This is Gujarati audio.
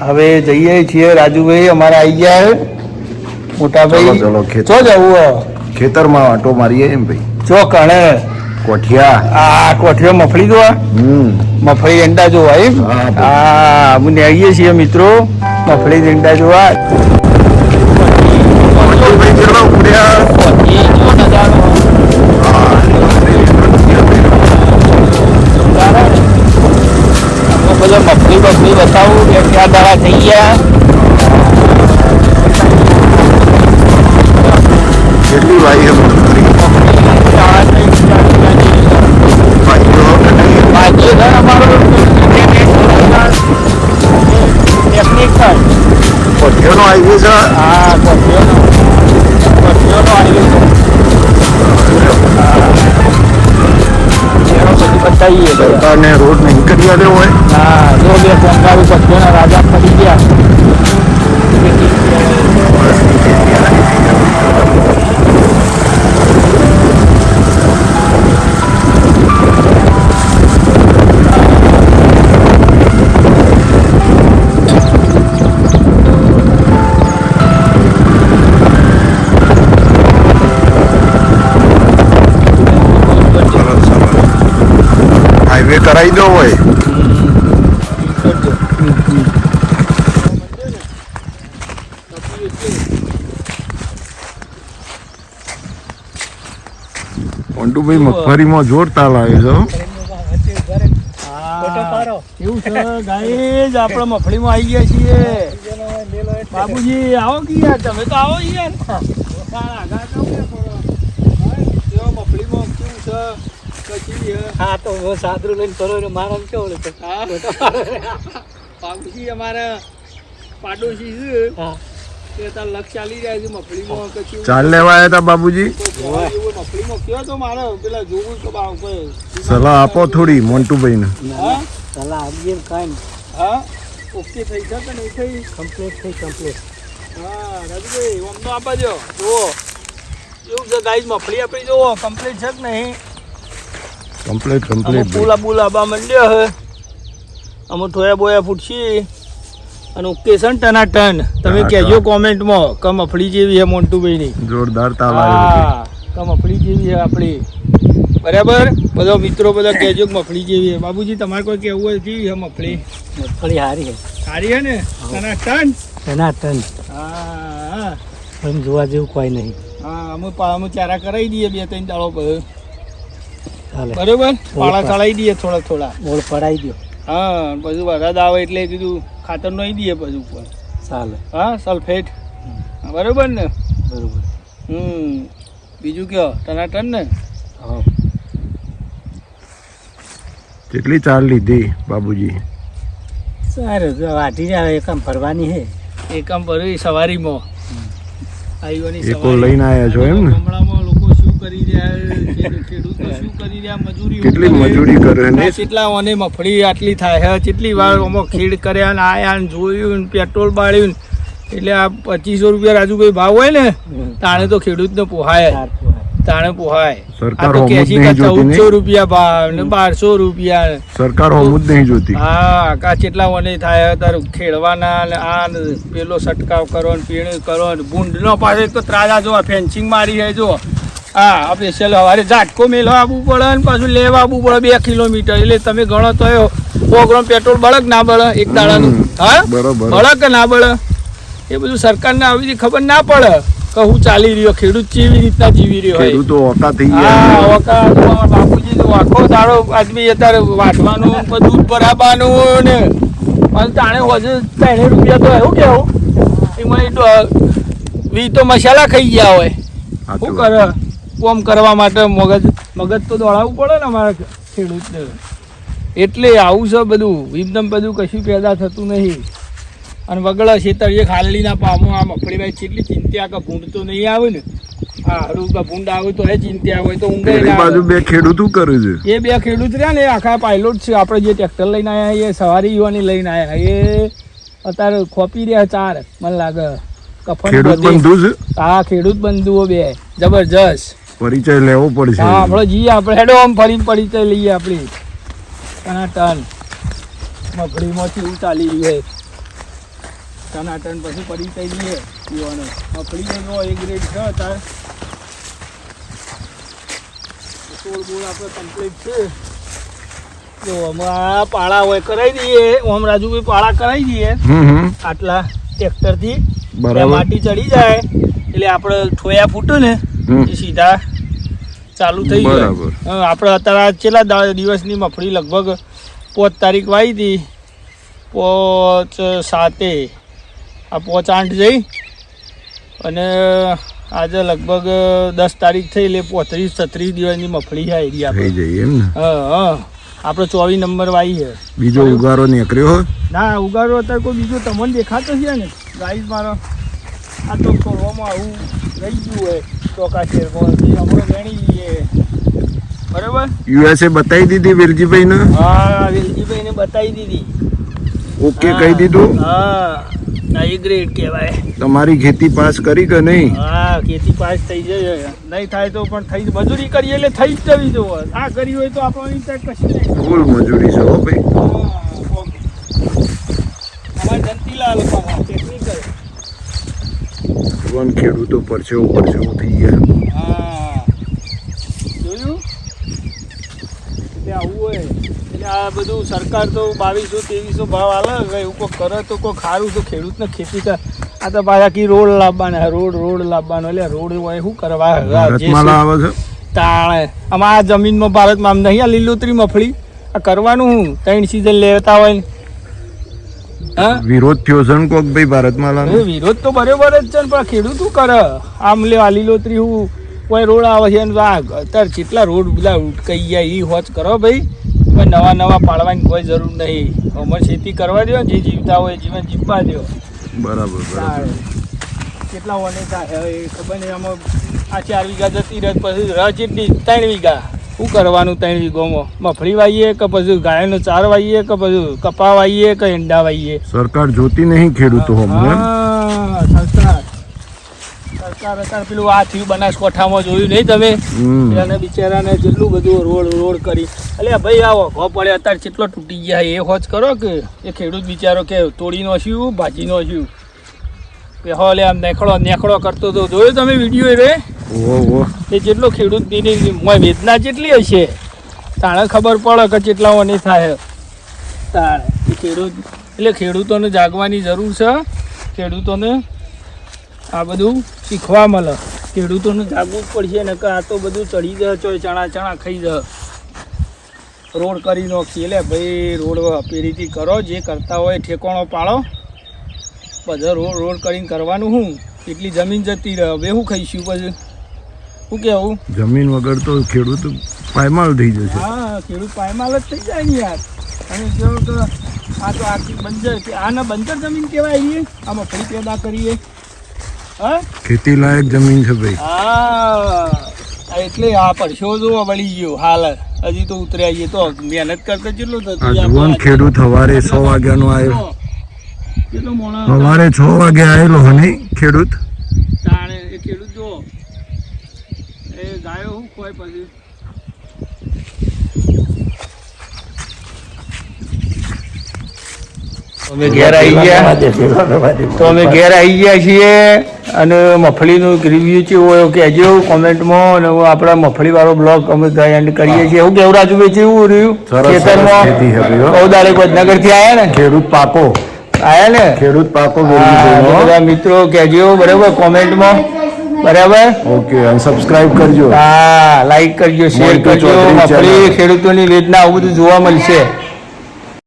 હવે જઈએ છીએ રાજુભાઈ અમારા આવી ગયા. મોટાભાઈ ચલો, ચો જવું? ખેતરમાં આટો મારીએ એમ ભાઈ ચો કણે કોઠિયા આ કોઠીઓ મફળી દો મફળી ઈંડા જોવા એમ હા. હા આવીએ છીએ મિત્રો મફળી ઈંડા જોવા બધો મફળી બફળી બતાવું કે ચાર દાડા થઈ ગયા. કેટલી વાઈ કોઠિયાનો હાઈવે છે. હા કોઠીઓનો કોઠીઓનો હાઈવે છે. બતાવીએ. સરકારને રોડ નહીં કરી આલ્યો હોય? હા. જો બે ટંકાવી કોઠીઓના રાજા પડી ગયા સરસ સરસ હાઈવે કરાવી દો હોય મોન્ટુભાઈ મગફળીમાં જોર તાલ આવે છે હો. એવું છે? ગાઈઝ આપણે મફળીમાં આવી ગયા છીએ. બાબુજી આવો કે યાર તમે તો આવો યાર. તો. મફળીમાં કેવું છે પછી હા તો સાદરું લઈને એટલે મારા કેવું? બાબુજી અમારા પાડોશી છે. તે ચાલી રહ્યા છે મફળીમાં ચાલ લેવા આવ્યા હતા બાબુજી એવું મફળીમાં કયો તો મારે પેલા જોવું તો બા કોઈ સલાહ આપો થોડી મોન્ટુભાઈને. હા? સલાહ આપીએ ને હા? ઓકે થઈ છે કે નહીં થઈ? કમ્પ્લીટ થઈ કમ્પ્લીટ હા રાજુભાઈ આમ તો આપજો જુઓ. એવું છે ગાઈઝ મફળી આપણી જુઓ. કમ્પ્લીટ છે કે નહીં? કમ્પ્લીટ કમ્પ્લીટ પુલા બુલા આબા મંડ્યો હે. અમુક થોયા બોયા ફૂટશી. અને ઓકે છે ને ટના ટન. તમે કહેજો. કોમેન્ટમાં કમ મફળી જેવી છે મોન્ટુભાઈની. જોરદાર તાલ આવે હા કે મફળી જેવી છે આપણી. બરાબર? બધો મિત્રો બધા કહેજો કે મફળી જેવી છે. બાબુજી તમારે કોઈ કહેવું હોય કેવી છે મફળી? મફળી સારી છે. સારી છે ને? ટના ટન? એના ટન. હા. એમ જોવા જેવું કોઈ નહીં. હા અમે અમે ચારા કરાવી દઈએ બે ત્રણ દાળો પર બરાબર? બરોબર પાળા ચડાવી દઈએ થોડા થોડા. ગોળ પડાવી દો. હા બધું વરસાદ આવે એટલે કીધું ખાતર નહીં દઈએ પછી ઉપર. ચાલે. હા સલ્ફેટ હા, બરોબર ને? બરોબર. હમ બીજું કયો? ટનાટન ને? હા. કેટલી ચાલ લીધી બાબુજી? સારું તો વાટી જ એક આમ ફરવાની છે. એકમ ફરવી સવારીમાં. આવ્યો. લઈને આયા છો એમ ને? હમણાં લોકો શું કરી રહ્યા ખેડ- ખેડૂતો શું કરી રહ્યા મજૂરી કેટલી મજૂરી કરે ને? કેટલા ઓને મફળી આટલી થાય હે? કેટલી વાર ઓમાં ખીડ કર્યા ને આયા ને જોયું ને પેટ્રોલ બાળ્યું એટલે આ પચીસો રૂપિયા રાજુભાઈ ભાવ હોય ને તાણે તો ખેડૂતને પોહાય. પોહાય. તાણે પોહાય. આ સરકાર તો કેસી કા ચૌદસો રૂપિયા ભાવ ને બારસો રૂપિયા સરકાર હોમું જ નહીં જોતી. હા કા કેટલા ઓને થાય તાર ખેડવાના ને આ પેલો છટકાવ કરો ને પીણ કરો ને. ભૂંડ નો પાસે તો ત્રાજા જો ફેન્સિંગ મારી છે જો. હા આપણે સ્પેશિયલ હવારે ઝાટકો મેલવા આવવું પડે ને પાછું લેવા આવવું પડે બે કિલોમીટર. એટલે તમે ગણો તો સો પેટ્રોલ બળક ના બળે એક દાડાનું. હા? બળક ના બળે. એ બધું સરકારને આવી રીતે ખબર ના પડે કે હું ચાલી રહ્યો ખેડૂત કેવી રીતના જીવી રહ્યો હોય. ખેડૂતો ઓકા થઈ હા ગયા ઓકા બાપુજી તો આખો દાડો આદમી અત્યારે વાટવાનું બધું ભરાવાનું ને પણ તાણે હોજે ત્રણે રૂપિયા તો એવું કેવું? એમાં વી તો મસાલા ખાઈ ગયા હોય. શું કરે? કોમ કરવા માટે મગજ મગજ તો દોડાવવું પડે ને અમારા ખેડૂતને. એટલે આવું છે બધું. એકદમ બધું કશું પેદા થતું નહીં. અને વગળ ખેતર એ ખાલડીના પામો આ મફળીભાઈ કેટલી ચિંતા કે ભૂંડ તો નહીં આવે ને. હા હારું ભૂંડ આવે તો એ ચિંતા હોય તો ઊંઘે બાજુ બે ખેડૂત કરે છે. એ બે ખેડૂત રહ્યા ને આખા પાયલોટ છે. આપણે જે ટ્રેક્ટર લઈને આવ્યા એ સવારી યુવાની લઈને આવ્યા એ અત્યારે ખોપી રહ્યા ચાર મને લાગે. કફન ખેડૂત બંધુ છે? હા ખેડૂત બંધુઓ બે. જબરજસ્ત. પરિચય લેવો પડશે. હા આપણે જઈએ આપણે હેડો આમ ફરીને પરિચય લઈએ આપણી. ટનાટન હું ચાલી રહ્યું છે ટનાટન પછી પરિચય લઈએ. પીવાનો. મફળી નો એક ગ્રેડ છે તાર સોળ બોલ આપણે કમ્પ્લીટ છે. જો હમણાં પાળા હોય કરાવી દઈએ. ઓમ રાજુભાઈ પાળા કરાવી દઈએ. આટલા ટ્રેક્ટરથી થી. બરાબર. માટી ચડી જાય. એટલે આપણે ઠોયા ફૂટે ને સીધા ચાલુ થઈ ગયું. આપણે અત્યારે છેલ્લા દિવસની મફળી લગભગ પોચ તારીખ વાવી હતી. પોચ સાતે. આ પોચ આઠ જઈ. અને આજે લગભગ દસ તારીખ થઈ એટલે પોત્રીસ છત્રીસ દિવસની મફળી એમ ને? હા હા. આપણે ચોવીસ નંબર વાવી છે. બીજો ઉગારો નીકળ્યો ના ઉગાડો અત્યારે કોઈ બીજો તમને દેખાતો છે ને? ગાઈસ મારો આ તો કરવામાં આવું રહી ગયું હોય. શેરમાં જે હમણાં વેણી લઈએ બરાબર? યુએસએ બતાવી દીધી વેલજીભાઈ ને હા વેલજીભાઈને બતાવી દીધી. ઓકે કહી દીધું? હા ના ગ્રેડ કહેવાય. તમારી ખેતી પાસ કરી કે નહીં? હા ખેતી પાસ થઈ જાય નહીં થાય તો પણ થઈ મજૂરી કરીએ એટલે થઈ જ જવી જો આ કરી હોય તો આપણો ત્યાં કશું નહીં. ફૂલ મજૂરી છે હો ભાઈ. અમારે જંતીલાલ ટેકનિકલ ભગવાન ખેડૂતો પરસેવો પરસેવો થઈ ગયા. જોયું? આવું હોય. એટલે આ બધું સરકાર તો બાવીસો ત્રેવીસો ભાવ આલે એવું કોઈ કરે તો કોઈ ખારું તો ખેડૂતને ખેતી કર. આ તો પાછા કી રોડ લાવવાના રોડ રોડ લાવવાનો. એટલે રોડ હોય શું કરવા? આવે છે. તાણે. આમાં આ જમીનમાં ભારતમાં આમ નહીં આ લીલોતરી મફળી. આ કરવાનું હું ત્રણ સિઝન લેતા હોય ને. વિરોધ થયો છે કોક ભાઈ ભારતમાં વિરોધ તો બરોબર જ છે પણ ખેડૂત શું કરે? આમ લે લીલોતરી હું કોઈ રોડ આવે છે ને આ અત્યારે કેટલા રોડ બધા ઉટકાઈ ગયા એ હોચ કરો ભાઈ. કોઈ નવા નવા પાડવાની કોઈ જરૂર નહીં. અમારે ખેતી કરવા દો જે જીવતા હોય જીવન જીવવા દો બરાબર કેટલા વને થાય એ ખબર નહીં આમાં આ ચાર વીઘા જતી રહે પછી રહ જેટલી ત્રણ વીઘા. શું કરવાનું ત્રણ વીઘોમાં મફળી વાઈએ કે પછી ગાયનો ચાર વાઈએ કે પછી કપા વાઈએ કે ઈંડા વાઈએ? સરકાર જોતી નહીં ખેડૂતો સરકાર. સરકાર અત્યારે પેલું આ થયું બનાસકોઠામાં જોયું નહીં તમે? એને બિચારાને જેટલું બધું રોડ રોડ કરી. એટલે ભાઈ આવો ઘો પડે અત્યારે કેટલો તૂટી ગયા એ હોજ કરો કે? એ ખેડૂત બિચારો કે તોડી નોશ્યું ભાજી નોશ્યું કે હો લે આમ નેખડો નેખડો કરતો તો જોયો તમે વીડિયો રે એ જેટલો ખેડૂતની વેદના જેટલી હશે, તાણે ખબર પડે કે કેટલાઓની થાય. તાણે. ખેડૂત, એટલે ખેડૂતોને જાગવાની જરૂર છે. ખેડૂતોને આ બધું શીખવા મળે. ખેડૂતોને જાગવું જ પડશે ને કે આ તો બધું ચડી જ ચોય ચણા ચણા ખાઈ જ રોડ કરી નાખીએ એટલે ભાઈ, રોડ પેરીથી કરો, જે કરતા હોય ઠેકોણો પાડો બધા રોડ રોડ કરીને કરવાનું હું. એટલી જમીન જતી રહે. હવે શું ખાઈશું પછી. શું કેવું જમીન વગર તો ખેડૂત પાયમાલ થઈ જશે. હા ખેડૂત પાયમાલ જ થઈ જાય ને યાર. અને જો તો આ તો આખી બંજર કે આના બંજર જમીન કહેવાય છે આમાં ફરી પેદા કરીએ. હા? ખેતી લાયક જમીન છે ભાઈ. હા એટલે આ પરસો જો વળી ગયો હાલ. હજી તો ઉતર્યા છીએ. તો મહેનત કરતા કેટલું થતું જુવાન ખેડૂત સવારે છ વાગ્યાનો આવ્યો કેટલો મોણા સવારે છ વાગે આવેલો હને ખેડૂત તાણે એ ખેડૂત જો એ ગાયો શું ખોય પછી અમે ઘેર આવી ગયા. તો અમે ઘેર આવી ગયા છીએ અને મફળીનું રિવ્યુ છે એવું કહેજો કોમેન્ટમાં અને આપણા મફળી વાળો બ્લોગ અમે એન્ડ કરીએ છીએ. એવું કેવું રાજુભાઈ છે એવું રહ્યું? ખેતરમાં સરસ ખેતી છે બહુ દાડે વડનગરથી આયા ને? ખેડૂત પાકો. આયા ને? ખેડૂત પાકો બધા મિત્રો કહેજો બરાબર કોમેન્ટમાં બરાબર? ઓકે અને સબસ્ક્રાઇબ કરજો. હા લાઈક કરજો શેર કરજો. ખેડૂતોની વેદના આવું બધું જોવા મળશે.